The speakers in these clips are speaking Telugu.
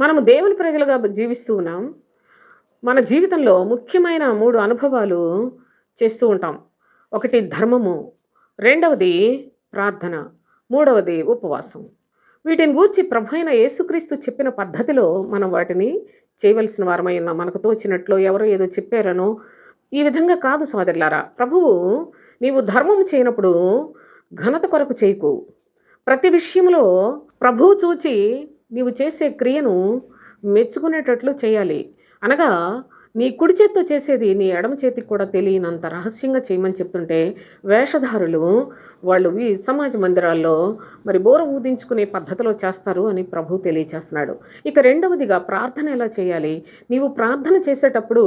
మనము దేవుని ప్రజలుగా జీవిస్తూ ఉన్నాం. మన జీవితంలో ముఖ్యమైన మూడు అనుభవాలు చేస్తూ ఉంటాం. ఒకటి ధర్మము రెండవది ప్రార్థన మూడవది ఉపవాసం. వీటిని గూర్చి ప్రభు అయిన యేసుక్రీస్తు చెప్పిన పద్ధతిలో మనం వాటిని చేయవలసిన వారమై ఉన్నాం. మనకు తోచినట్లు ఎవరో ఏదో చెప్పారనో ఈ విధంగా కాదు సోదరులారా. ప్రభువు నీవు ధర్మం చేయనప్పుడు ఘనత కొరకు చేయకు. ప్రతి విషయంలో ప్రభువు చూచి నీవు చేసే క్రియను మెచ్చుకునేటట్లు చేయాలి. అనగా నీ కుడి చేత్తో చేసేది నీ ఎడమ చేతికి కూడా తెలియనంత రహస్యంగా చేయమని చెప్తుంటే వేషధారులు వాళ్ళు ఈ సమాజ మందిరాల్లో మరి బోర ఊదించుకునే పద్ధతిలో చేస్తారు అని ప్రభు తెలియచేస్తున్నాడు. ఇక రెండవదిగా ప్రార్థన ఎలా చేయాలి? నీవు ప్రార్థన చేసేటప్పుడు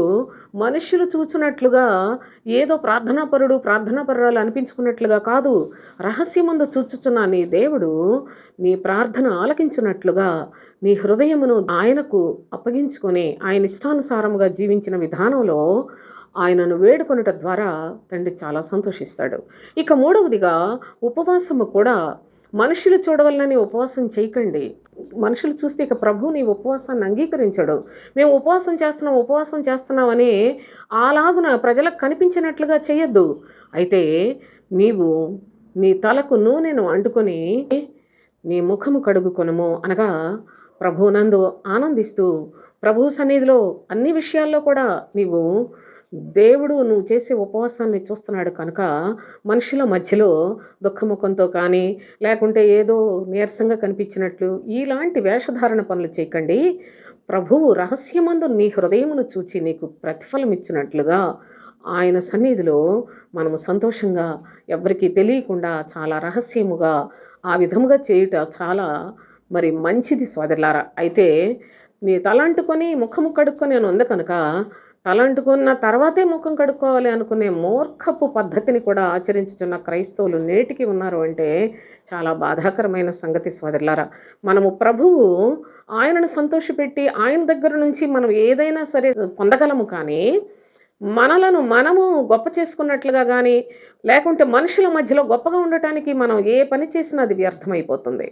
మనుషులు చూచున్నట్లుగా ఏదో ప్రార్థనాపరుడు ప్రార్థనాపరురాలు అనిపించుకున్నట్లుగా కాదు రహస్యమందు చూచుచున్న నీ దేవుడు నీ ప్రార్థన ఆలకించున్నట్లుగా నీ హృదయమును ఆయనకు అప్పగించుకొని ఆయన ఇష్టానుసారముగా జీవించిన విధానంలో ఆయనను వేడుకొనుట ద్వారా తండ్రి చాలా సంతోషిస్తాడు. ఇక మూడవదిగా ఉపవాసము కూడా మనుషులు చూడవల్లని ఉపవాసం చేయకండి. మనుషులు చూస్తే ఇక ప్రభు నీ ఉపవాసాన్ని అంగీకరించడు. మేము ఉపవాసం చేస్తున్నాం ఉపవాసం చేస్తున్నామని అలాగున ప్రజలకు కనిపించినట్లుగా చేయొద్దు. అయితే నీవు నీ తలకు నూనెను అంటుకొని నీ ముఖము కడుగుకొనము అనగా ప్రభువునందు ఆనందిస్తూ ప్రభు సన్నిధిలో అన్ని విషయాల్లో కూడా నీవు దేవుడు నువ్వు చేసే ఉపవాసాన్ని చూస్తున్నాడు కనుక మనుషుల మధ్యలో దుఃఖముఖంతో కానీ లేకుంటే ఏదో నీరసంగా కనిపించినట్లు ఇలాంటి వేషధారణ పనులు చేయకండి. ప్రభువు రహస్యమందు నీ హృదయమును చూచి నీకు ప్రతిఫలం ఇచ్చినట్లుగా ఆయన సన్నిధిలో మనము సంతోషంగా ఎవరికీ తెలియకుండా చాలా రహస్యముగా ఆ విధముగా చేయుట చాలా మరి మంచిది సోదరులారా. అయితే నీ తలంటుకొని ముఖము కడుక్కొని అని ఉంది కనుక తలంటుకున్న తర్వాతే ముఖం కడుక్కోవాలి అనుకునే మూర్ఖపు పద్ధతిని కూడా ఆచరించుతున్న క్రైస్తవులు నేటికి ఉన్నారు అంటే చాలా బాధాకరమైన సంగతి సోదరులారా. మనము ప్రభువు ఆయనను సంతోషపెట్టి ఆయన దగ్గర నుంచి మనం ఏదైనా సరే పొందగలము కానీ మనలను మనము గొప్ప చేసుకున్నట్లుగా కానీ లేకుంటే మనుషుల మధ్యలో గొప్పగా ఉండటానికి మనం ఏ పని చేసినా అది వ్యర్థమైపోతుంది.